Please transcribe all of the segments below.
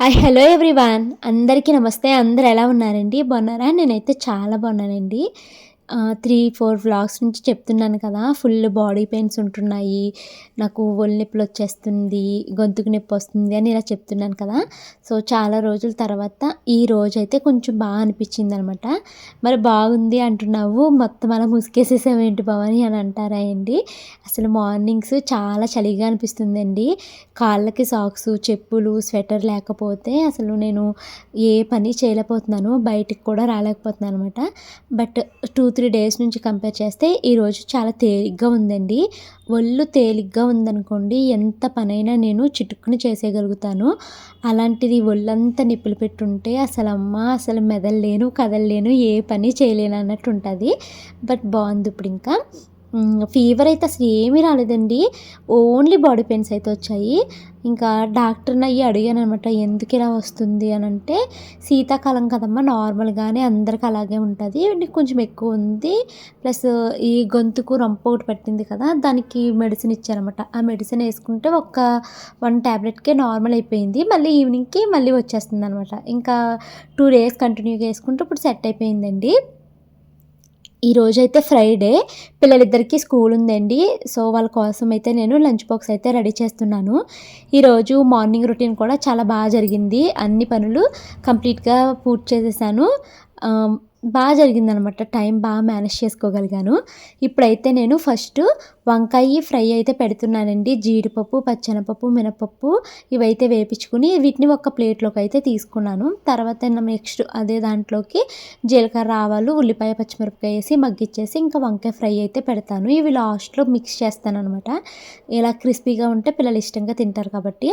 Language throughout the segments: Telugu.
హాయ్ హలో ఎవ్రీవాన్ అందరికీ నమస్తే. అందరు ఎలా ఉన్నారండి? బాగున్నారా? నేనైతే చాలా బాగున్నానండి. త్రీ ఫోర్ వ్లాగ్స్ నుంచి చెప్తున్నాను కదా. ఫుల్ బాడీ పెయిన్స్ ఉంటున్నాయి. నాకు ఒళ్ళు నొప్పులు వచ్చేస్తుంది గొంతుకు నొప్పి వస్తుంది అని ఇలా చెప్తున్నాను కదా. సో చాలా రోజుల తర్వాత ఈ రోజు అయితే కొంచెం బాగా అనిపించింది అనమాట మరి బాగుంది అంటున్నావు మొత్తం అలా ముసుకేసేసావేంటి భవాని అని అంటారా అండి అసలు మార్నింగ్స్ చాలా చలిగా అనిపిస్తుందండి. కాళ్ళకి సాక్స్ చెప్పులు స్వెటర్ లేకపోతే అసలు నేను ఏ పని చేయలేకపోతున్నాను బయటికి కూడా రాలేకపోతున్నాను అనమాట. బట్ టూ త్రీ డేస్ నుంచి కంపేర్ చేస్తే ఈరోజు చాలా తేలిగ్గా ఉందండి. ఒళ్ళు తేలిగ్గా ఉందనుకోండి ఎంత పనైనా నేను చిటుక్కుని చేసేయగలుగుతాను. అలాంటిది ఒళ్ళంతా నిప్పులు పెట్టుంటే అసలు అమ్మ అసలు మెదల్లేను కదల్లేను ఏ పని చేయలేను అన్నట్టు ఉంటుంది బట్ బాగుంది ఇప్పుడు ఇంకా. ఫీవర్ అయితే అసలు ఏమీ రాలేదండి. ఓన్లీ బాడీ పెయిన్స్ అయితే వచ్చాయి. ఇంకా డాక్టర్ని అయ్యి అడిగాను అనమాట ఎందుకు ఇలా వస్తుంది? అని అంటే శీతాకాలం కదమ్మా నార్మల్గానే అందరికి అలాగే ఉంటుంది. నీకు కొంచెం ఎక్కువ ఉంది. ప్లస్ ఈ గొంతుకు రొంప ఒకటి పట్టింది కదా దానికి మెడిసిన్ ఇచ్చారనమాట ఆ మెడిసిన్ వేసుకుంటే ఒక వన్ ట్యాబ్లెట్కే నార్మల్ అయిపోయింది. మళ్ళీ ఈవినింగ్కి మళ్ళీ వచ్చేస్తుంది అనమాట ఇంకా టూ డేస్ కంటిన్యూగా వేసుకుంటే ఇప్పుడు సెట్ అయిపోయిందండి. ఈరోజు అయితే ఫ్రైడే పిల్లలిద్దరికీ స్కూల్ ఉందండి. సో వాళ్ళ కోసం అయితే నేను లంచ్ బాక్స్ అయితే రెడీ చేస్తున్నాను. ఈరోజు మార్నింగ్ రొటీన్ కూడా చాలా బాగా జరిగింది. అన్ని పనులు కంప్లీట్గా పూర్తి చేసేసాను. బాగా జరిగిందనమాట. టైం బాగా మేనేజ్ చేసుకోగలిగాను. ఇప్పుడైతే నేను ఫస్ట్ వంకాయ ఫ్రై అయితే పెడుతున్నానండి. జీడిపప్పు పచ్చెనపప్పు మినపప్పు ఇవైతే వేపించుకుని వీటిని ఒక ప్లేట్లోకి అయితే తీసుకున్నాను. తర్వాత నెక్స్ట్ అదే దాంట్లోకి జీలకర్ర ఆవాలు ఉల్లిపాయ పచ్చిమిరపకాయ వేసి మగ్గిచ్చేసి ఇంకా వంకాయ ఫ్రై అయితే పెడతాను. ఇవి లాస్ట్లో మిక్స్ చేస్తాను అనమాట ఇలా క్రిస్పీగా ఉంటే పిల్లలు ఇష్టంగా తింటారు కాబట్టి.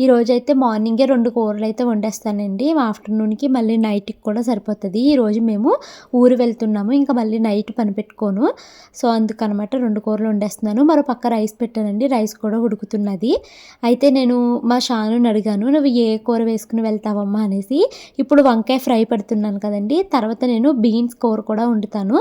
ఈరోజైతే మార్నింగే రెండు కూరలు అయితే వండేస్తానండి. ఆఫ్టర్నూన్కి మళ్ళీ నైట్కి కూడా సరిపోతుంది. ఈరోజు మేము ఊరు వెళ్తున్నాము. ఇంకా మళ్ళీ నైట్ పని పెట్టుకోను. సో అందుకనమాట రెండు కూరలు వండేస్తున్నాను. మరో పక్క రైస్ పెట్టానండి. రైస్ కూడా ఉడుకుతున్నది. అయితే నేను మా షాను అడిగాను నువ్వు ఏ కూర వేసుకుని వెళ్తావమ్మా? అనేసి. ఇప్పుడు వంకాయ ఫ్రై పెడుతున్నాను కదండి. తర్వాత నేను బీన్స్ కూర కూడా వండుతాను.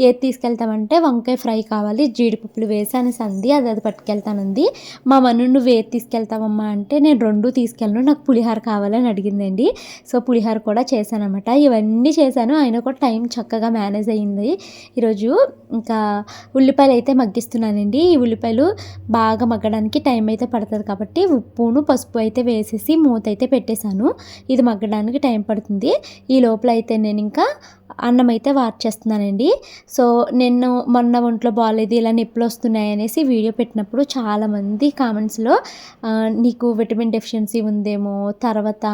ఏది తీసుకెళ్తామంటే వంకాయ ఫ్రై కావాలి. జీడిపప్పులు వేసి అనేసి అంది అది అది పట్టుకెళ్తానంది. మా మను నువ్వు ఏది తీసుకెళ్తావమ్మా? అంటే నేను రెండు తీసుకెళ్ళను. నాకు పులిహార కావాలని అడిగిందండి. సో పులిహార కూడా చేశానమాట ఇవన్నీ చేశాను. ఆయన కూడా టైం చక్కగా మేనేజ్ అయ్యింది. ఈరోజు ఇంకా ఉల్లిపాయలు అయితే మగ్గిస్తున్నానండి. ఈ ఉల్లిపాయలు బాగా మగ్గడానికి టైం అయితే పడుతుంది కాబట్టి ఉప్పును పసుపు అయితే వేసేసి మూత అయితే పెట్టేశాను. ఇది మగ్గడానికి టైం పడుతుంది. ఈ లోపల అయితే నేను ఇంకా అన్నం అయితే వార్చేస్తున్నానండి సో నేను మొన్న ఒంట్లో బాగాలేదు ఇలా నొప్పులు వస్తున్నాయి అనేసి వీడియో పెట్టినప్పుడు చాలామంది కామెంట్స్లో నీకు విటమిన్ డెఫిషియన్సీ ఉందేమో తర్వాత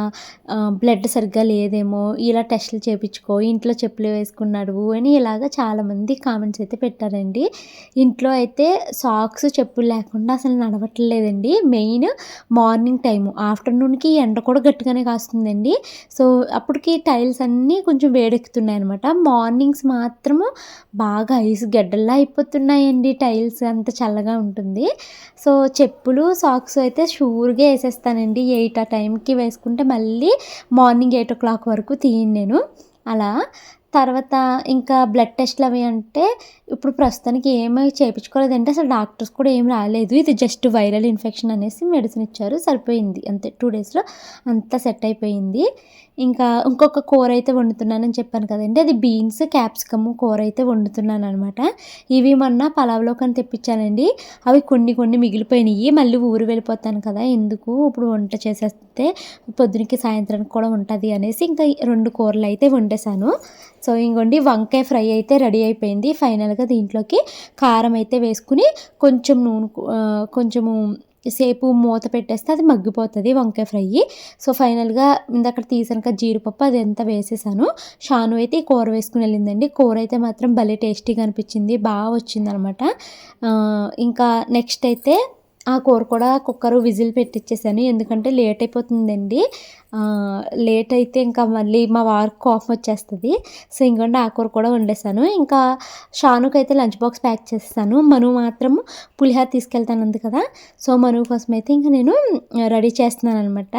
బ్లడ్ సరిగ్గా లేదేమో ఇలా టెస్టులు చేయించుకో ఇంట్లో చెప్పులు వేసుకున్నాడు అని ఇలాగ చాలామంది కామెంట్స్ అయితే పెట్టారండి. ఇంట్లో అయితే సాక్స్ చెప్పులు లేకుండా అసలు నడవట్లేదండి. మెయిన్ మార్నింగ్ టైము ఆఫ్టర్నూన్కి ఎండ కూడా గట్టిగానే కాస్తుందండి. సో అప్పటికి టైల్స్ అన్నీ కొంచెం వేడెక్కుతున్నాయి అనమాట మార్నింగ్స్ మాత్రము బాగా ఐస్ గడ్డల్లా అయిపోతున్నాయండి టైల్స్ అంత చల్లగా ఉంటుంది. సో చెప్పులు సాక్స్ అయితే షూర్గా వేసేస్తానండి. ఎయిట్ ఆ టైంకి వేసుకుంటే మళ్ళీ మార్నింగ్ ఎయిట్ ఓ క్లాక్ వరకు తీయను నేను. అలా. తర్వాత ఇంకా బ్లడ్ టెస్ట్లు అవి అంటే ఇప్పుడు ప్రస్తుతానికి ఏమీ చేయించుకోలేదంటే అసలు డాక్టర్స్ కూడా ఏం రాలేదు. ఇది జస్ట్ వైరల్ ఇన్ఫెక్షన్ అనేసి మెడిసిన్ ఇచ్చారు. సరిపోయింది. అంతే. టూ డేస్లో అంతా సెట్ అయిపోయింది. ఇంకా ఇంకొక కూర అయితే వండుతున్నానని చెప్పాను కదండి. అది బీన్స్ క్యాప్సికమ్ కూర అయితే వండుతున్నాను అనమాట ఇవి మొన్న పలావ్లో కానీ తెప్పించానండి. అవి కొన్ని కొన్ని మిగిలిపోయినాయి. మళ్ళీ ఊరు వెళ్ళిపోతాను కదా ఎందుకు ఇప్పుడు వంట చేసేస్తే పొద్దునకి సాయంత్రానికి కూడా ఉంటుంది అనేసి ఇంకా రెండు కూరలు అయితే వండేసాను సో ఇంకోండి వంకాయ ఫ్రై అయితే రెడీ అయిపోయింది. ఫైనల్గా దీంట్లోకి కారం అయితే వేసుకుని కొంచెం నూనె కొంచెము సేపు మూత పెట్టేస్తే అది మగ్గిపోతుంది వంకాయ ఫ్రై. సో ఫైనల్గా ఇందాక తీసాక జీడిపప్పు అది ఎంత వేసేసాను. షాను అయితే ఈ కూర వేసుకుని వెళ్ళిందండి. కూర అయితే మాత్రం భలే టేస్టీగా అనిపించింది. బాగా వచ్చిందనమాట. ఇంకా నెక్స్ట్ అయితే ఆ కూర కూడా కుక్కర్ విజిల్ పెట్టించేసాను ఎందుకంటే లేట్ అయిపోతుందండి. లేట్ అయితే ఇంకా మళ్ళీ మా వారికి కోపం వచ్చేస్తుంది. సో ఇంకొండి ఆ కూర కూడా వండేసాను. ఇంకా షానుకి అయితే లంచ్ బాక్స్ ప్యాక్ చేస్తాను మను మాత్రం పులిహార తీసుకెళ్తాను అంది కదా. సో మను కోసం అయితే ఇంకా నేను రెడీ చేస్తున్నాను అనమాట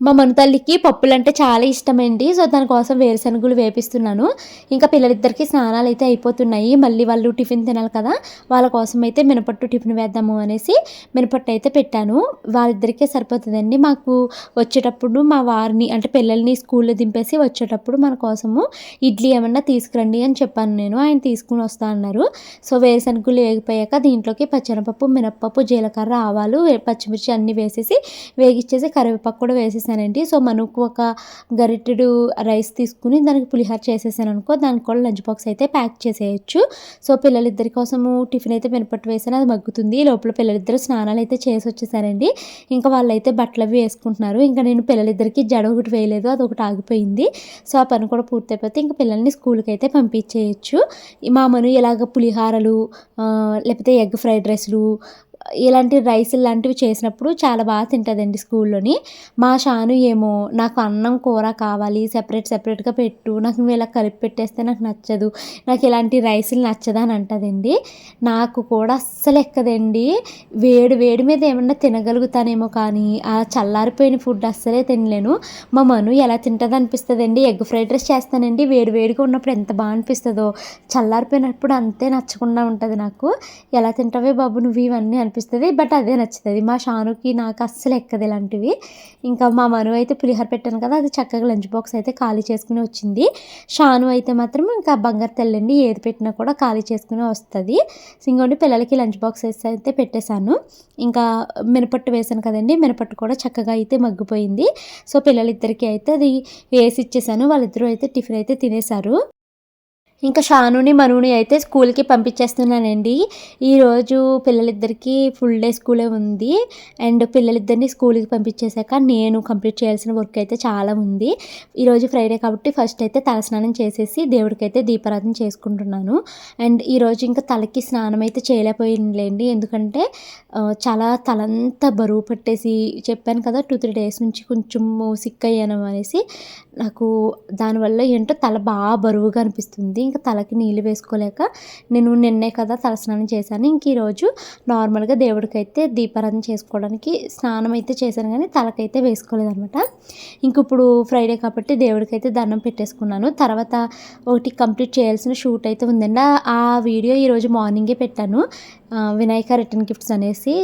మా మనుతల్లికి పప్పులంటే చాలా ఇష్టమండి. సో దానికోసం వేరుశనగలు వేపిస్తున్నాను. ఇంకా పిల్లలిద్దరికి స్నానాలు అయితే అయిపోతున్నాయి. మళ్ళీ వాళ్ళు టిఫిన్ తినాలి కదా. వాళ్ళ కోసం అయితే మినపట్టు టిఫిన్ వేద్దాము అనేసి మినపట్టు అయితే పెట్టాను. వాళ్ళిద్దరికే సరిపోతుందండి. మాకు వచ్చేటప్పుడు మా వారిని అంటే పిల్లల్ని స్కూల్లో దింపేసి వచ్చేటప్పుడు మన కోసము ఇడ్లీ ఏమన్నా తీసుకురండి అని చెప్పాను నేను. ఆయన తీసుకుని వస్తా అన్నారు. సో వేరుశనగలు వేగిపోయాక దీంట్లోకి పచ్చనపప్పు మినప్పప్పు జీలకర్ర ఆవాలు పచ్చిమిర్చి అన్నీ వేసేసి వేగిచ్చేసి కరివేపాకు కూడా వేసేసి చేసేసానండి. సో మనకు ఒక గరిటెడు రైస్ తీసుకుని దానికి పులిహార చేసేసాను అనుకో దానికి కూడా లంచ్ బాక్స్ అయితే ప్యాక్ చేసేయచ్చు. సో పిల్లలిద్దరి కోసము టిఫిన్ అయితే మినపట్టు వేసాను అది మగ్గుతుంది. లోపల పిల్లలిద్దరు స్నానాలు అయితే చేసి వచ్చేసారండి. ఇంకా వాళ్ళైతే బట్టలు అవి వేసుకుంటున్నారు. ఇంకా నేను పిల్లలిద్దరికి జడ ఒకటి వేయలేదు అది ఒకటి ఆగిపోయింది. సో ఆ పని కూడా పూర్తయిపోతే ఇంకా పిల్లల్ని స్కూల్కి అయితే పంపించేయచ్చు. మా మను ఇలాగ పులిహారలు లేకపోతే ఎగ్ ఫ్రైడ్ రైస్లు ఇలాంటి రైస్ లాంటివి చేసినప్పుడు చాలా బాగా తింటుందండి స్కూల్లోని. మా షాను ఏమో నాకు అన్నం కూర కావాలి సెపరేట్ సెపరేట్గా పెట్టు నాకు నువ్వు ఇలా కలిపి పెట్టేస్తే నాకు నచ్చదు నాకు ఇలాంటి రైసులు నచ్చదా అని అంటదండి. నాకు కూడా అస్సలు ఎక్కదండి. వేడి వేడి మీద ఏమన్నా తినగలుగుతానేమో కానీ ఆ చల్లారిపోయిన ఫుడ్ అస్సలే తినలేను. మా మను ఎలా తింటుంది అనిపిస్తుందండి. ఎగ్ ఫ్రైడ్ రైస్ చేస్తానండి. వేడి వేడిగా ఉన్నప్పుడు ఎంత బాగా అనిపిస్తుందో చల్లారిపోయినప్పుడు అంతే నచ్చకుండా ఉంటుంది నాకు. ఎలా తింటావే బాబు నువ్వు ఇవన్నీ అనిపిస్తుంది బట్ అదే నచ్చుతుంది. మా షానుకి నాకు అస్సలు ఎక్కదు ఇలాంటివి. ఇంకా మా మను అయితే పులిహోర పెట్టాను కదా అది చక్కగా లంచ్ బాక్స్ అయితే ఖాళీ చేసుకుని వచ్చింది. షాను అయితే మాత్రం ఇంకా బంగారు తెల్లండి ఏది పెట్టినా కూడా ఖాళీ చేసుకుని వస్తుంది. ఇంకోటి పిల్లలకి లంచ్ బాక్స్ అయితే పెట్టేశాను. ఇంకా మినపట్టు వేసాను కదండి మినపట్టు కూడా చక్కగా అయితే మగ్గిపోయింది. సో పిల్లలిద్దరికీ అయితే అది వేసి ఇచ్చేసాను వాళ్ళిద్దరూ అయితే టిఫిన్ అయితే తినేశారు. ఇంకా షానుని మనుని అయితే స్కూల్కి పంపించేస్తున్నానండి. ఈరోజు పిల్లలిద్దరికీ ఫుల్ డే స్కూలే ఉంది. అండ్ పిల్లలిద్దరిని స్కూల్కి పంపించేశాక నేను కంప్లీట్ చేయాల్సిన వర్క్ అయితే చాలా ఉంది. ఈరోజు ఫ్రైడే కాబట్టి ఫస్ట్ అయితే తలస్నానం చేసేసి దేవుడికైతే దీపారాధన చేసుకుంటున్నాను. అండ్ ఈరోజు ఇంకా తలకి స్నానం అయితే చేయలేకపోయిందిలేండి. ఎందుకంటే చాలా తలంతా బరువు పట్టేసి చెప్పాను కదా టూ త్రీ డేస్ నుంచి కొంచెం సిక్ అయ్యాను అనేసి. నాకు దానివల్ల ఏంటో తల బాగా బరువుగా అనిపిస్తుంది. ఇంకా తలకి నీళ్ళు వేసుకోలేక నేను నిన్నే కదా తలస్నానం చేశాను. ఇంక ఈరోజు నార్మల్గా దేవుడికైతే దీపారాధన చేసుకోవడానికి స్నానం అయితే చేశాను కానీ తలకైతే వేసుకోలేదు అనమాట ఇంక ఇప్పుడు ఫ్రైడే కాబట్టి దేవుడికైతే దండం పెట్టేసుకున్నాను. తర్వాత ఒకటి కంప్లీట్ చేయాల్సిన షూట్ అయితే ఉందండి. ఆ వీడియో ఈరోజు మార్నింగే పెట్టాను. వినాయక రిటర్న్ గిఫ్ట్స్ అనేసి.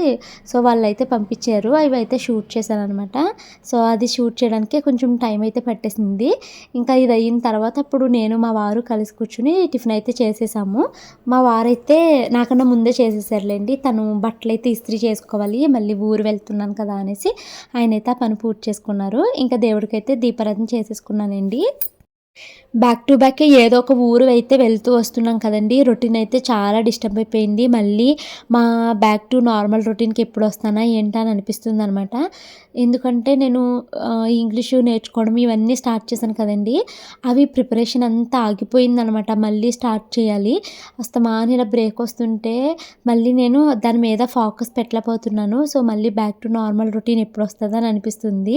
సో వాళ్ళు అయితే పంపించారు. అవి అయితే షూట్ చేశాను అనమాట సో అది షూట్ చేయడానికి కొంచెం టైం అయితే పట్టేసింది. ఇంకా ఇది అయిన తర్వాత అప్పుడు నేను మా వారు కలిసి కూర్చుని టిఫిన్ అయితే చేసేసాము. మా వారైతే నాకన్నా ముందే చేసేసారులేండి. తను బట్టలు అయితే ఇస్త్రీ చేసుకోవాలి మళ్ళీ ఊరు వెళ్తున్నాను కదా అనేసి ఆయన అయితే ఆ పని పూర్తి చేసుకున్నారు. ఇంకా దేవుడికైతే దీపారాధన చేసేసుకున్నానండి. బ్యాక్ టు బ్యాక్ ఏదో ఒక ఊరు అయితే వెళ్తూ వస్తున్నాం కదండి. రొటీన్ అయితే చాలా డిస్టర్బ్ అయిపోయింది. మళ్ళీ మా బ్యాక్ టు నార్మల్ రొటీన్కి ఎప్పుడు వస్తానా ఏంటా అని అనిపిస్తుంది అనమాట ఎందుకంటే నేను ఇంగ్లీషు నేర్చుకోవడం ఇవన్నీ స్టార్ట్ చేశాను కదండి. అవి ప్రిపరేషన్ అంతా ఆగిపోయిందనమాట. మళ్ళీ స్టార్ట్ చేయాలి. అస్తమాన ఇలా బ్రేక్ వస్తుంటే మళ్ళీ నేను దాని మీద ఫోకస్ పెట్టలేకపోతున్నాను. సో మళ్ళీ బ్యాక్ టు నార్మల్ రొటీన్ ఎప్పుడు వస్తుందని అనిపిస్తుంది.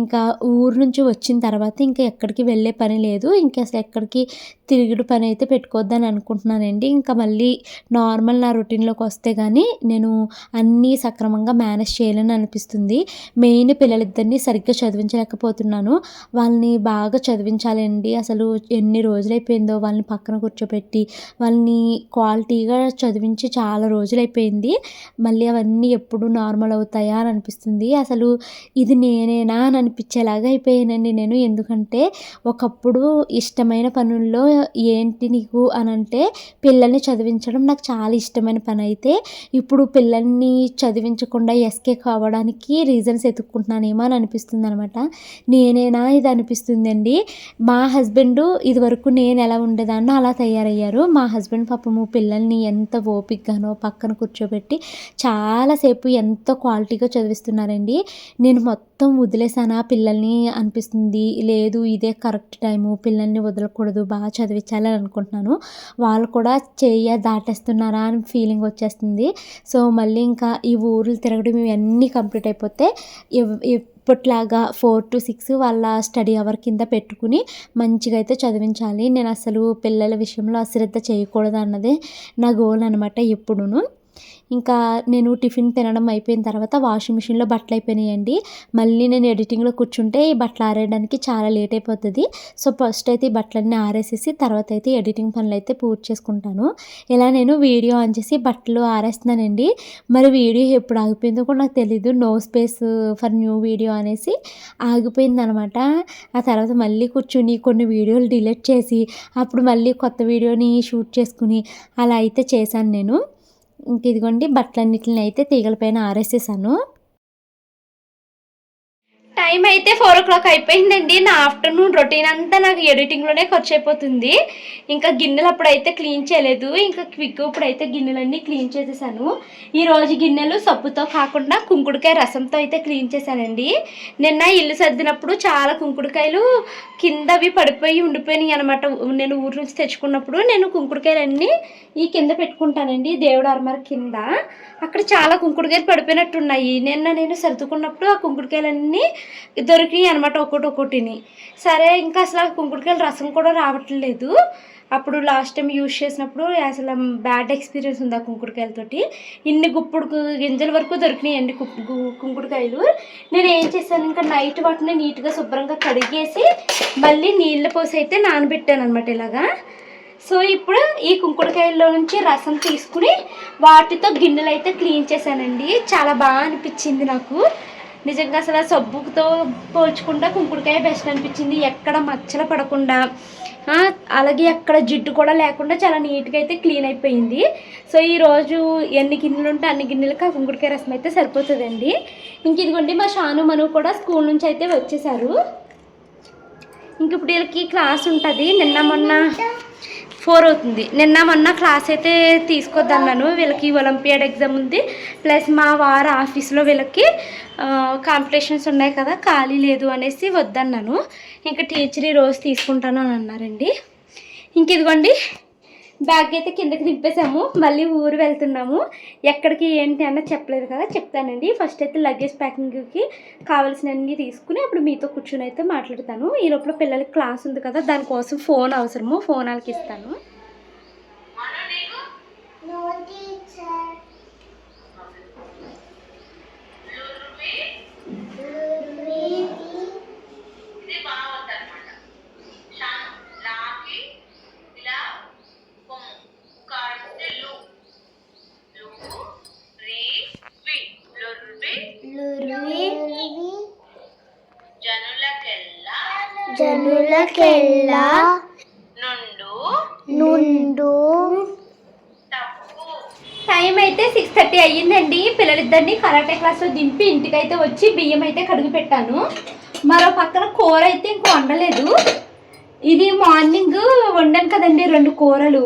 ఇంకా ఊరు నుంచి వచ్చిన తర్వాత ఇంకా ఎక్కడికి వెళ్ళే పని లేదు. ఇంకా అసలు ఎక్కడికి తిరిగిడు పని అయితే పెట్టుకోవద్దని అనుకుంటున్నానండి. ఇంకా మళ్ళీ నార్మల్ నా రొటీన్లోకి వస్తే కానీ నేను అన్నీ సక్రమంగా మేనేజ్ చేయాలని అనిపిస్తుంది. మెయిన్ పిల్లలిద్దరిని సరిగ్గా చదివించలేకపోతున్నాను. వాళ్ళని బాగా చదివించాలండి. అసలు ఎన్ని రోజులైపోయిందో వాళ్ళని పక్కన కూర్చోబెట్టి వాళ్ళని క్వాలిటీగా చదివించి చాలా రోజులైపోయింది. మళ్ళీ అవన్నీ ఎప్పుడు నార్మల్ అవుతాయా అని అనిపిస్తుంది. అసలు ఇది నేనేనా అని అనిపించేలాగా అయిపోయానండి నేను. ఎందుకంటే ఒకప్పుడు ఇష్టమైన పనుల్లో ఏంటి నీకు అని అంటే పిల్లల్ని చదివించడం నాకు చాలా ఇష్టమైన పని అయితే ఇప్పుడు పిల్లల్ని చదివించకుండా ఎస్కే కావడానికి రీజన్స్ వెతుక్కుంటున్నానేమో అని అనిపిస్తుంది అనమాట నేనేనా ఇది అనిపిస్తుందండి? మా హస్బెండ్ ఇదివరకు నేను ఎలా ఉండేదాన్నో అలా తయారయ్యారు. మా హస్బెండ్ పాపము పిల్లల్ని ఎంత ఓపిక్గానో పక్కన కూర్చోబెట్టి చాలాసేపు ఎంతో క్వాలిటీగా చదివిస్తున్నారండి. నేను మొత్తం వదిలేసానా పిల్లల్ని అనిపిస్తుంది. లేదు ఇదే కరెక్ట్ టైము. పిల్లల్ని వదలకూడదు. బాగా చదివించాలని అనుకుంటున్నాను. వాళ్ళు కూడా చేయ దాటేస్తున్నారా అని ఫీలింగ్ వచ్చేస్తుంది. సో మళ్ళీ ఇంకా ఈ ఊర్లు తిరగడం ఇవన్నీ కంప్లీట్ అయిపోతే ఇప్పట్లాగా ఫోర్ టు సిక్స్ వాళ్ళ స్టడీ అవర్ కింద పెట్టుకుని మంచిగా అయితే చదివించాలి. నేను అసలు పిల్లల విషయంలో అశ్రద్ధ చేయకూడదు అన్నదే నా గోల్ అనమాట ఎప్పుడును. ఇంకా నేను టిఫిన్ తినడం అయిపోయిన తర్వాత వాషింగ్ మిషన్లో బట్టలు అయిపోయినాయండి. మళ్ళీ నేను ఎడిటింగ్లో కూర్చుంటే ఈ బట్టలు ఆరేయడానికి చాలా లేట్ అయిపోతుంది. సో ఫస్ట్ అయితే ఈ బట్టలన్నీ ఆరేసేసి తర్వాత అయితే ఎడిటింగ్ పనులు అయితే పూర్తి చేసుకుంటాను. ఇలా నేను వీడియో ఆన్ చేసి బట్టలు ఆరేస్తున్నానండి. మరి వీడియో ఎప్పుడు ఆగిపోయిందో కూడా నాకు తెలీదు. No space for new video అనేసి ఆగిపోయింది అనమాట ఆ తర్వాత మళ్ళీ కూర్చుని కొన్ని వీడియోలు డిలీట్ చేసి అప్పుడు మళ్ళీ కొత్త వీడియోని షూట్ చేసుకుని అలా అయితే చేశాను నేను. ఇంక ఇదిగోండి బట్టలన్నిటిని అయితే తీగల పైన ఆరేసేసాను. టైం అయితే ఫోర్ ఓ క్లాక్ అయిపోయిందండి. నా ఆఫ్టర్నూన్ రొటీన్ అంతా నాకు ఎడిటింగ్లోనే ఖర్చు అయిపోతుంది. ఇంకా గిన్నెలు అప్పుడైతే క్లీన్ చేయలేదు. ఇంకా క్విక్ ఇప్పుడైతే గిన్నెలన్నీ క్లీన్ చేసేసాను. ఈరోజు గిన్నెలు సబ్బుతో కాకుండా కుంకుడుకాయ రసంతో అయితే క్లీన్ చేశానండి. నిన్న ఇల్లు సర్దినప్పుడు చాలా కుంకుడుకాయలు కిందవి పడిపోయి ఉండిపోయినాయి అనమాట నేను ఊరు నుంచి తెచ్చుకున్నప్పుడు నేను కుంకుడుకాయలన్నీ ఈ కింద పెట్టుకుంటానండి దేవుడు అర్మర్ కింద. అక్కడ చాలా కుంకుడుకాయలు పడిపోయినట్టున్నాయి. నిన్న నేను సర్దుకున్నప్పుడు ఆ కుంకుడుకాయలన్నీ దొరికినాయి అనమాట ఒకటి ఒకటిని. సరే ఇంకా అసలు ఆ కుంకుడుకాయల రసం కూడా రావట్లేదు. అప్పుడు లాస్ట్ టైం యూజ్ చేసినప్పుడు అసలు బ్యాడ్ ఎక్స్పీరియన్స్ ఉంది ఆ కుంకుడుకాయలతోటి. ఇన్ని గుప్పుడు గింజల వరకు దొరికినాయి అండి కుంకుడుకాయలు. నేను ఏం చేశాను ఇంకా నైట్ వాటిని నీట్గా శుభ్రంగా కడిగేసి మళ్ళీ నీళ్ళ పోసి అయితే నానబెట్టాను అనమాట ఇలాగా. సో ఇప్పుడు ఈ కుంకుడుకాయల్లో నుంచి రసం తీసుకుని వాటితో గిన్నెలు అయితే క్లీన్ చేశానండి. చాలా బాగా అనిపించింది నాకు. నిజంగా అసలు సబ్బుతో పోల్చుకుంటా కుంకుడుకాయ బెస్ట్ అనిపించింది. ఎక్కడ మచ్చలు పడకుండా అలాగే ఎక్కడ జిడ్డు కూడా లేకుండా చాలా నీట్గా అయితే క్లీన్ అయిపోయింది. సో ఈరోజు ఎన్ని గిన్నెలు ఉంటే అన్ని గిన్నెలకు ఆ కుంకుడుకాయ రసం అయితే సరిపోతుందండి. ఇంక ఇదిగోండి మా షాను మను కూడా స్కూల్ నుంచి అయితే వచ్చేసారు. ఇంక ఇప్పుడు వీళ్ళకి క్లాస్ ఉంటుంది. నిన్న మొన్న ఫోర్ అవుతుంది. నిన్న మొన్న క్లాస్ అయితే తీసుకొద్దన్నాను. వీళ్ళకి ఒలింపియాడ్ ఎగ్జామ్ ఉంది. ప్లస్ మా వారు ఆఫీస్లో వీళ్ళకి కాంపిటీషన్స్ ఉన్నాయి కదా ఖాళీ లేదు అనేసి వద్దన్నాను. ఇంకా టీచర్ ఈ రోజు తీసుకుంటాను అని అన్నారండి. ఇంక ఇదిగోండి బ్యాగ్ అయితే కిందకి దింపేసాము మళ్ళీ ఊరు వెళ్తున్నాము. ఎక్కడికి ఏంటి అన్న చెప్పలేదు కదా చెప్తానండి. ఫస్ట్ అయితే లగేజ్ ప్యాకింగ్కి కావాల్సినవన్నీ తీసుకుని అప్పుడు మీతో కూర్చుని అయితే మాట్లాడతాను. ఈ లోపల పిల్లలకి క్లాస్ ఉంది కదా దానికోసం ఫోన్ అవసరము. ఫోన్ వాళ్ళకి ఇస్తాను ఇది బాగుంది అనమాట షాను లాకి ఇలా కొమ్ము కాడితే లు లు రి వి లుర్వి జనులకెల్లా జనులకెల్లా నుండు నుండు తప్పు టైం అయితే సిక్స్ థర్టీ అయ్యిందండి ఇద్దరిని కరాటే క్లాస్లో దింపి ఇంటికైతే వచ్చి బియ్యం అయితే కడిగి పెట్టాను. మరో పక్కన కూర అయితే ఇంక వండలేదు. ఇది మార్నింగ్ వండాను కదండి రెండు కూరలు.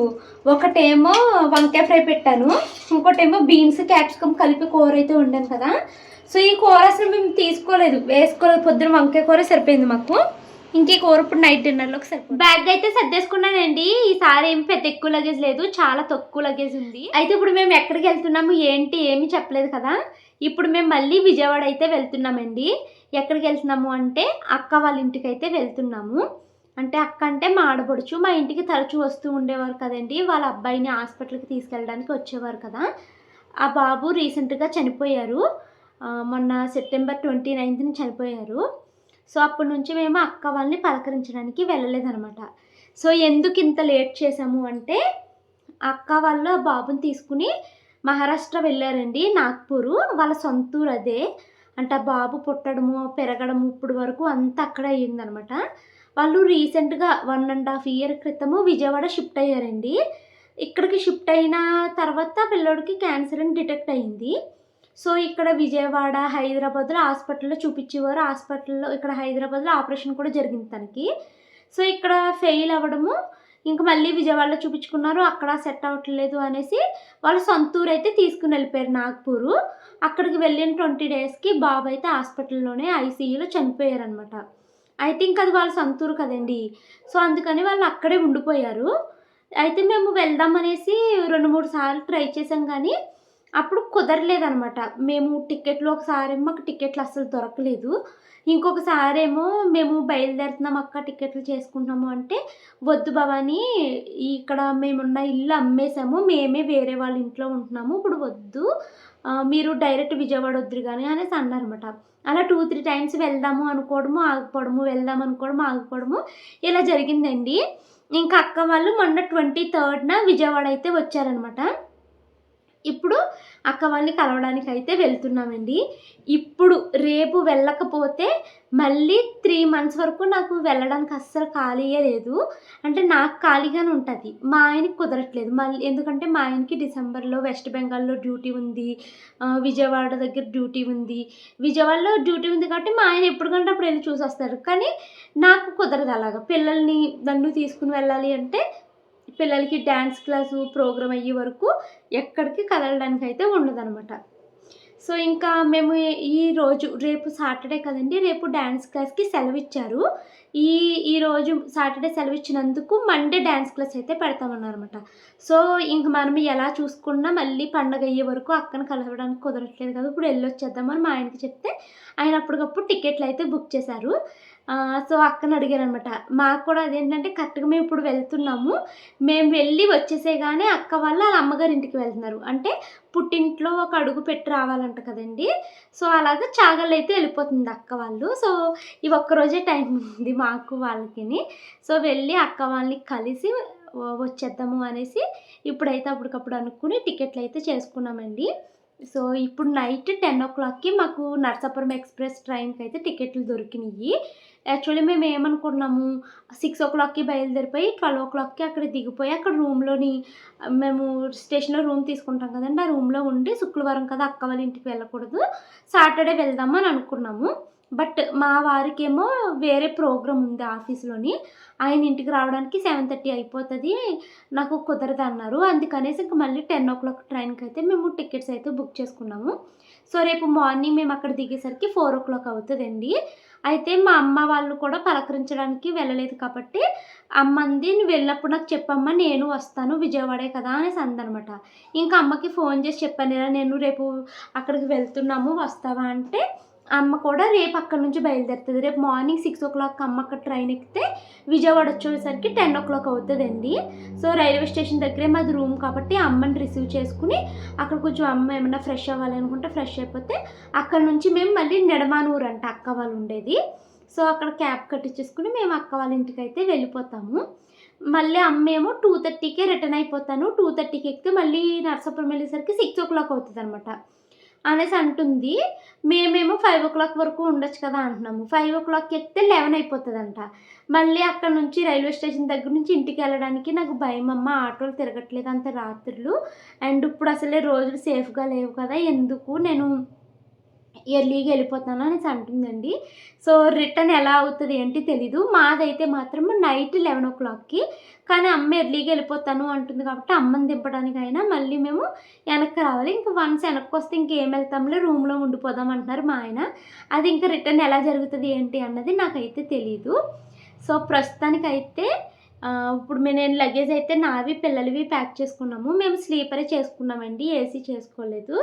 ఒకటేమో వంకాయ ఫ్రై పెట్టాను. ఇంకోటేమో బీన్స్ క్యాప్సికమ్ కలిపి కూర అయితే వండాను కదా. సో ఈ కూర అసలు మేము తీసుకోలేదు. వేసుకోలేదు. పొద్దున వంకాయ కూర సరిపోయింది మాకు. ఇంకే కోరుపుడు కూర ఇప్పుడు నైట్ డిన్నర్లో ఒకసారి బ్యాగ్ అయితే సర్దేసుకున్నానండి ఈసారి ఏం పెద్ద ఎక్కువ లగేజ్ లేదు చాలా తక్కువ లగేజ్ ఉంది. అయితే ఇప్పుడు మేము ఎక్కడికి వెళ్తున్నాము ఏంటి ఏమీ చెప్పలేదు కదా? ఇప్పుడు మేము మళ్ళీ విజయవాడ అయితే వెళ్తున్నామండి. ఎక్కడికి వెళ్తున్నాము అంటే అక్క వాళ్ళ ఇంటికి అయితే వెళ్తున్నాము. అంటే అక్క అంటే మా ఆడపడుచు మా ఇంటికి తరచూ వస్తూ ఉండేవారు కదండి. వాళ్ళ అబ్బాయిని హాస్పిటల్కి తీసుకెళ్ళడానికి వచ్చేవారు కదా. ఆ బాబు రీసెంట్గా చనిపోయారు. మొన్న సెప్టెంబర్ ట్వంటీ నైన్త్ని చనిపోయారు. సో అప్పటి నుంచి మేము అక్క వాళ్ళని పలకరించడానికి వెళ్ళలేదనమాట సో ఎందుకు ఇంత లేట్ చేసాము అంటే అక్క వాళ్ళు ఆ బాబుని తీసుకుని మహారాష్ట్ర వెళ్ళారండి నాగ్పూరు. వాళ్ళ సొంత ఊరు అదే. అంటే ఆ బాబు పుట్టడము పెరగడము ఇప్పుడు వరకు అంతా అక్కడే అయ్యిందనమాట వాళ్ళు రీసెంట్గా వన్ అండ్ హాఫ్ ఇయర్ క్రితము విజయవాడ షిఫ్ట్ అయ్యారండి. ఇక్కడికి షిఫ్ట్ అయిన తర్వాత పిల్లోడికి క్యాన్సర్ అని డిటెక్ట్ అయింది సో ఇక్కడ విజయవాడ హైదరాబాద్లో హాస్పిటల్లో చూపించేవారు. హాస్పిటల్లో ఇక్కడ హైదరాబాద్లో ఆపరేషన్ కూడా జరిగింది తనకి. సో ఇక్కడ ఫెయిల్ అవ్వడము ఇంకా మళ్ళీ విజయవాడలో చూపించుకున్నారు. అక్కడ సెట్ అవ్వట్లేదు అనేసి వాళ్ళు సొంత ఊరు అయితే తీసుకుని వెళ్ళిపోయారు నాగ్పూరు. అక్కడికి వెళ్ళిన ట్వంటీ డేస్కి బాబు అయితే హాస్పిటల్లోనే ఐసీయూలో చనిపోయారనమాట అయితే ఇంకా అది వాళ్ళ సొంత ఊరు కదండి. సో అందుకని వాళ్ళు అక్కడే ఉండిపోయారు. అయితే మేము వెళ్దాం అనేసి రెండు మూడు సార్లు ట్రై చేసాం కానీ అప్పుడు కుదరలేదనమాట మేము టికెట్లు ఒకసారి మాకు టికెట్లు అస్సలు దొరకలేదు. ఇంకొకసారి ఏమో మేము బయలుదేరుతున్నాం అక్క టికెట్లు చేసుకుంటున్నాము అంటే వద్దు భవాని ఇక్కడ మేమున్న ఇల్లు అమ్మేసాము మేమే వేరే వాళ్ళ ఇంట్లో ఉంటున్నాము ఇప్పుడు వద్దు. మీరు డైరెక్ట్ విజయవాడ వద్దురు కానీ అనేసి అన్నారనమాట అలా టూ త్రీ టైమ్స్ వెళ్దాము అనుకోవడము ఆగిపోవడము వెళ్దాం అనుకోవడము ఆగిపోవడము ఇలా జరిగిందండి. ఇంకా అక్క వాళ్ళు మొన్న ట్వంటీ థర్డ్న విజయవాడ అయితే వచ్చారనమాట అక్క వాళ్ళని కలవడానికి అయితే వెళ్తున్నామండి. ఇప్పుడు రేపు వెళ్ళకపోతే మళ్ళీ త్రీ మంత్స్ వరకు నాకు వెళ్ళడానికి అస్సలు ఖాళీయే లేదు. అంటే నాకు ఖాళీగానే ఉంటుంది. మా ఆయనకి కుదరట్లేదు. మళ్ళీ ఎందుకంటే మా ఆయనకి డిసెంబర్లో వెస్ట్ బెంగాల్లో డ్యూటీ ఉంది. విజయవాడ దగ్గర డ్యూటీ ఉంది. విజయవాడలో డ్యూటీ ఉంది కాబట్టి మా ఆయన ఎప్పటికంటే అప్పుడు వెళ్ళి చూసేస్తారు. కానీ నాకు కుదరదు అలాగా. పిల్లల్ని నన్ను తీసుకుని వెళ్ళాలి అంటే పిల్లలకి డ్యాన్స్ క్లాసు ప్రోగ్రామ్ అయ్యే వరకు ఎక్కడికి కదలడానికి అయితే ఉండదనమాట సో ఇంకా మేము ఈ రోజు రేపు సాటర్డే కదండి రేపు డ్యాన్స్ క్లాస్కి సెలవు ఇచ్చారు ఈ ఈ రోజు సాటర్డే సెలవు ఇచ్చినందుకు మండే డ్యాన్స్ క్లాస్ అయితే పెడతామన్నారనమాట సో ఇంక మనం ఎలా చూసుకున్నా మళ్ళీ పండగ అయ్యే వరకు అక్కను కలవడానికి కుదరట్లేదు కదా ఇప్పుడు వెళ్ళొచ్చేద్దామని మా ఆయనకి చెప్తే ఆయన అప్పటికప్పుడు టికెట్లు అయితే బుక్ చేశారు. సో అక్కని అడిగాను అనమాట మాకు కూడా అదేంటంటే కరెక్ట్గా మేము ఇప్పుడు వెళ్తున్నాము. మేము వెళ్ళి వచ్చేసేగానే అక్క వాళ్ళు వాళ్ళ అమ్మగారి ఇంటికి వెళ్తున్నారు. అంటే పుట్టింట్లో ఒక అడుగు పెట్టి రావాలంట కదండి. సో అలాగే చాగల్ అయితే వెళ్ళిపోతుంది అక్క వాళ్ళు. సో ఈ ఒక్కరోజే టైం ఉంది మాకు వాళ్ళకిని. సో వెళ్ళి అక్క వాళ్ళని కలిసి వచ్చేద్దాము అనేసి ఇప్పుడైతే అప్పటికప్పుడు అనుకుని టికెట్లు అయితే చేసుకున్నామండి. సో ఇప్పుడు నైట్ టెన్ ఓ క్లాక్కి మాకు నర్సాపురం ఎక్స్ప్రెస్ ట్రైన్కి అయితే టికెట్లు దొరికినాయి యాక్చువల్లీ మేము ఏమనుకున్నాము సిక్స్ ఓ క్లాక్కి బయలుదేరిపోయి ట్వెల్వ్ ఓ క్లాక్కి అక్కడ దిగిపోయి అక్కడ రూమ్లోని మేము స్టేషన్లో రూమ్ తీసుకుంటాం కదండి ఆ రూమ్లో ఉండి శుక్రవారం కదా అక్క వాళ్ళ ఇంటికి వెళ్ళకూడదు. సాటర్డే వెళ్దాము అని అనుకున్నాము. బట్ మా వారికేమో వేరే ప్రోగ్రామ్ ఉంది ఆఫీస్లోని ఆయన ఇంటికి రావడానికి సెవెన్ థర్టీ అయిపోతుంది నాకు కుదరదు అన్నారు. అందుకనేసి ఇంక మళ్ళీ టెన్ ఓ క్లాక్ ట్రైన్కి అయితే మేము టికెట్స్ అయితే బుక్ చేసుకున్నాము. సో రేపు మార్నింగ్ మేము అక్కడ దిగేసరికి ఫోర్ ఓ క్లాక్ అవుతుందండి. అయితే మా అమ్మ వాళ్ళు కూడా పలకరించడానికి వెళ్ళలేదు కాబట్టి అమ్మంది నువ్వు వెళ్ళినప్పుడు నాకు చెప్పమ్మా నేను వస్తాను విజయవాడే కదా అనేసి అందనమాట. ఇంకా అమ్మకి ఫోన్ చేసి చెప్పాను ఇలా నేను రేపు అక్కడికి వెళ్తున్నాము వస్తావా? అంటే అమ్మ కూడా రేపు అక్కడ నుంచి బయలుదేరుతుంది. రేపు మార్నింగ్ సిక్స్ ఓ క్లాక్ అమ్మ అక్కడ ట్రైన్ ఎక్కితే విజయవాడ వచ్చేసరికి టెన్ ఓ క్లాక్ అవుతుందండి. సో రైల్వే స్టేషన్ దగ్గరే మాది రూమ్ కాబట్టి అమ్మని రిసీవ్ చేసుకుని అక్కడ కొంచెం అమ్మ ఏమైనా ఫ్రెష్ అవ్వాలి అనుకుంటే ఫ్రెష్ అయిపోతే అక్కడ నుంచి మేము మళ్ళీ నెడమానూరు అంట అక్క వాళ్ళు ఉండేది. సో అక్కడ క్యాబ్ కట్టించేసుకుని మేము అక్క వాళ్ళ ఇంటికి అయితే వెళ్ళిపోతాము. మళ్ళీ అమ్మేమో టూ థర్టీకే రిటర్న్ అయిపోతాను. టూ థర్టీకి ఎక్కితే మళ్ళీ నర్సాపురం వెళ్ళేసరికి సిక్స్ ఓ క్లాక్ అవుతుంది అనమాట అనేసి అంటుంది. మేమేమో ఫైవ్ ఓ క్లాక్ వరకు ఉండొచ్చు కదా అంటున్నాము. ఫైవ్ ఓ క్లాక్ ఎక్కితే లెవెన్ అయిపోతుందంట. మళ్ళీ అక్కడ నుంచి రైల్వే స్టేషన్ దగ్గర నుంచి ఇంటికి వెళ్ళడానికి నాకు భయం అమ్మ ఆటోలు తిరగట్లేదు అంత రాత్రులు. అండ్ ఇప్పుడు అసలే రోజులు సేఫ్గా లేవు కదా ఎందుకు? నేను ఎర్లీగా వెళ్ళిపోతాను అనేసి అంటుందండి. సో రిటర్న్ ఎలా అవుతుంది ఏంటి తెలీదు. మాదైతే మాత్రం నైట్ లెవెన్ ఓ క్లాక్కి. కానీ అమ్మ ఎర్లీగా వెళ్ళిపోతాను అంటుంది కాబట్టి అమ్మని దింపడానికి అయినా మళ్ళీ మేము వెనక్కి రావాలి. ఇంకా వన్స్ వెనక్కి వస్తే ఇంకేం వెళ్తాంలే రూమ్లో ఉండిపోదాం అంటున్నారు మా ఆయన. అది ఇంకా రిటర్న్ ఎలా జరుగుతుంది ఏంటి అన్నది నాకైతే తెలీదు. సో ప్రస్తుతానికైతే ఇప్పుడు మేము నేను లగేజ్ అయితే నావి పిల్లలవి ప్యాక్ చేసుకున్నాము. మేము స్లీపరే చేసుకున్నామండి ఏసీ చేసుకోలేదు.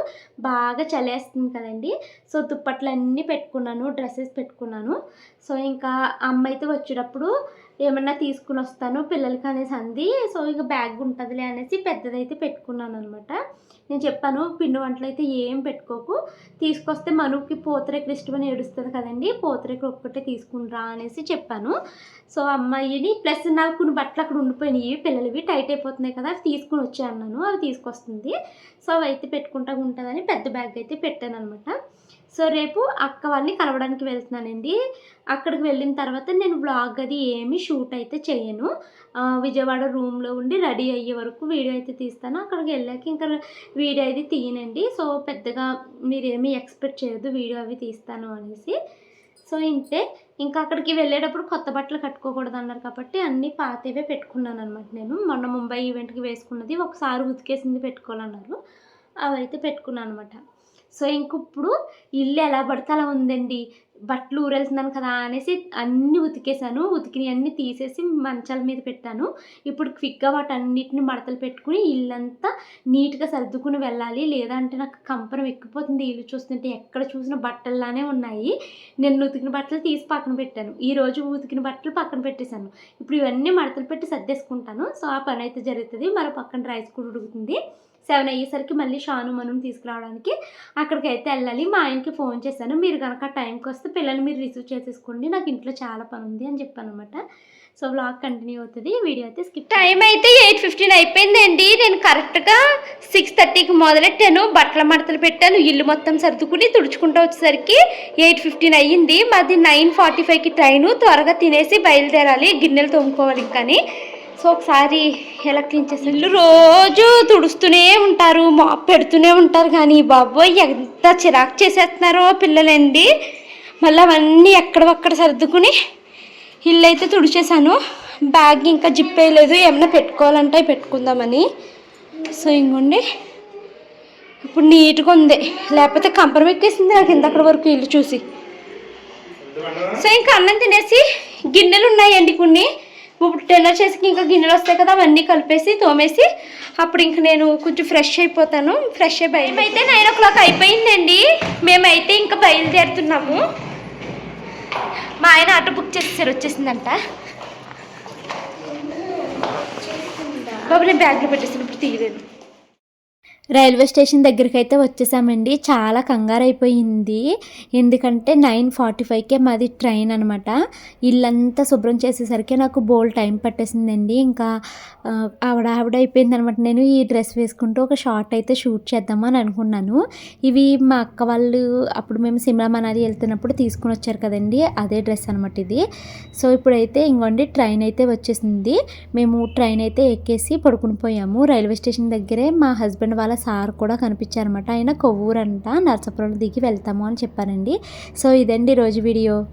బాగా చలేస్తుంది కదండి. సో దుప్పట్లు అన్నీ పెట్టుకున్నాను డ్రెస్సెస్ పెట్టుకున్నాను. సో ఇంకా అమ్మ అయితే వచ్చేటప్పుడు ఏమన్నా తీసుకుని వస్తాను పిల్లలకి అనేసి అంది. సో ఇక బ్యాగ్ ఉంటుందిలే అనేసి పెద్దదైతే పెట్టుకున్నాను అనమాట నేను చెప్పాను పిండి వంటలు అయితే ఏం పెట్టుకోకు. తీసుకొస్తే మనకి పూతరేకులు ఇష్టమని ఏడుస్తుంది కదండి. పోతరేకు ఒక్కటే తీసుకునిరా అనేసి చెప్పాను. సో అమ్మాయిని ప్లస్ నాకు కొన్ని బట్టలు అక్కడ ఉండిపోయినాయి. పిల్లలవి టైట్ అయిపోతున్నాయి కదా అవి తీసుకుని వచ్చా అన్నాను అవి తీసుకొస్తుంది. సో అవి అయితే పెట్టుకుంటా ఉంటుందని పెద్ద బ్యాగ్ అయితే పెట్టాను అనమాట సో రేపు అక్క వాళ్ళని కలవడానికి వెళ్తున్నానండి. అక్కడికి వెళ్ళిన తర్వాత నేను బ్లాగ్ అది ఏమి షూట్ అయితే చేయను. విజయవాడ రూమ్లో ఉండి రెడీ అయ్యే వరకు వీడియో అయితే తీస్తాను. అక్కడికి వెళ్ళాక ఇంకా వీడియో అయితే తీయనండి. సో పెద్దగా మీరేమీ ఎక్స్పెక్ట్ చేయొద్దు వీడియో అవి తీస్తాను అనేసి. సో ఇంతే. ఇంకా అక్కడికి వెళ్ళేటప్పుడు కొత్త బట్టలు కట్టుకోకూడదు అన్నారు కాబట్టి అన్నీ పాతవే పెట్టుకున్నాను అనమాట నేను. మొన్న ముంబై ఈవెంట్కి వేసుకున్నది ఒకసారి ఉతికేసింది పెట్టుకోవాలన్నారు. అవి అయితే పెట్టుకున్నాను అనమాట సో ఇంక ఇప్పుడు ఇల్లు ఎలా పడితే అలా ఉందండి. బట్టలు ఊరెళ్తున్నాను కదా అనేసి అన్నీ ఉతికేసాను ఉతికినవి అన్నీ తీసేసి మంచాల మీద పెట్టాను. ఇప్పుడు క్విక్గా వాటన్నిటిని మడతలు పెట్టుకుని ఇల్లంతా నీట్గా సర్దుకుని వెళ్ళాలి. లేదంటే నాకు కంపరం ఎక్కిపోతుంది ఇల్లు చూస్తుంటే ఎక్కడ చూసిన బట్టల్లానే ఉన్నాయి. నేను ఉతికిన బట్టలు తీసి పక్కన పెట్టాను. ఈ రోజు ఉతికిన బట్టలు పక్కన పెట్టేశాను. ఇప్పుడు ఇవన్నీ మడతలు పెట్టి సర్దేసుకుంటాను. సో ఆ పని అయితే జరుగుతుంది. మరో పక్కన రైస్ కూడా ఉడుకుతుంది. సెవెన్ అయ్యేసరికి మళ్ళీ షాను మనం తీసుకురావడానికి అక్కడికైతే వెళ్ళాలి. మా ఆయనకి ఫోన్ చేశాను. మీరు కనుక టైంకి వస్తే పిల్లల్ని మీరు రిసీవ్ చేసేసుకోండి. నాకు ఇంట్లో చాలా పని ఉంది అని చెప్పాను అనమాట సో బ్లాగ్ కంటిన్యూ అవుతుంది. వీడియో అయితే స్కిప్ టైం అయితే ఎయిట్ ఫిఫ్టీన్ అయిపోయిందండి. నేను కరెక్ట్గా సిక్స్ థర్టీకి మొదలెట్టాను. బట్టల మడతలు పెట్టాను. ఇల్లు మొత్తం సర్దుకుని తుడుచుకుంటూ వచ్చేసరికి ఎయిట్ ఫిఫ్టీన్ అయ్యింది. మాది నైన్ ఫార్టీ ఫైవ్కి ట్రైను త్వరగా తినేసి బయలుదేరాలి. గిన్నెలు తోముకోవాలి కానీ సో ఒకసారి ఎలా క్లీన్ చేసి ఇల్లు రోజు తుడుస్తూనే ఉంటారు మాప్ పెడుతూనే ఉంటారు కానీ బాబోయ్ ఎంత చిరాకు చేసేస్తున్నారో పిల్లలండి. మళ్ళీ అవన్నీ ఎక్కడొక్కడ సర్దుకుని ఇల్లు అయితే తుడిచేసాను బ్యాగ్ ఇంకా జిప్ వేయలేదు ఏమైనా పెట్టుకోవాలంటే అవి పెట్టుకుందామని. సో ఇంకోండి ఇప్పుడు నీట్గా ఉంది. లేకపోతే కంపరం ఎక్కేసింది నాకు ఇంతక్కడ వరకు ఇల్లు చూసి. సో ఇంకా అన్నం తినేసి గిన్నెలు ఉన్నాయండి కొన్ని. ఇప్పుడు డిన్నర్ చేసి ఇంకా గిన్నెలు వస్తాయి కదా అవన్నీ కలిపేసి తోమేసి అప్పుడు ఇంక నేను కొంచెం ఫ్రెష్ అయిపోతాను. ఫ్రెష్ అయి బయట అయితే నైన్ ఓ క్లాక్ అయిపోయిందండి. మేమైతే ఇంకా బయలుదేరుతున్నాము. మా ఆయన ఆటో బుక్ చేసేసారు వచ్చేసిందంట. బాబు నేను బ్యాగ్లో పెట్టేసాను ఇప్పుడు తీయలేదు. రైల్వే స్టేషన్ దగ్గరికి అయితే వచ్చేసామండి. చాలా కంగారు అయిపోయింది ఎందుకంటే నైన్ ఫార్టీ ఫైవ్కే మాది ట్రైన్ అనమాట ఇల్లంతా శుభ్రం చేసేసరికి నాకు బోల్ టైం పట్టేసిందండి. ఇంకా ఆవిడ ఆవిడ అయిపోయింది అనమాట నేను ఈ డ్రెస్ వేసుకుంటూ ఒక షార్ట్ అయితే షూట్ చేద్దామని అనుకున్నాను. ఇవి మా అక్క వాళ్ళు అప్పుడు మేము సిమ్లా మనాలి వెళ్తున్నప్పుడు తీసుకుని వచ్చారు కదండి. అదే డ్రెస్ అనమాట ఇది. సో ఇప్పుడైతే ఇంకోండి ట్రైన్ అయితే వచ్చేసింది. మేము ట్రైన్ అయితే ఎక్కేసి పడుకుని పోయాము. రైల్వే స్టేషన్ దగ్గరే మా హస్బెండ్ వాళ్ళ సార్ కూడా కనిపించారన్నమాట. ఆయన కొవ్వూరంట నర్సాపురం దిగి వెళ్తాము అని చెప్పారండి. సో ఇదండి రోజు వీడియో.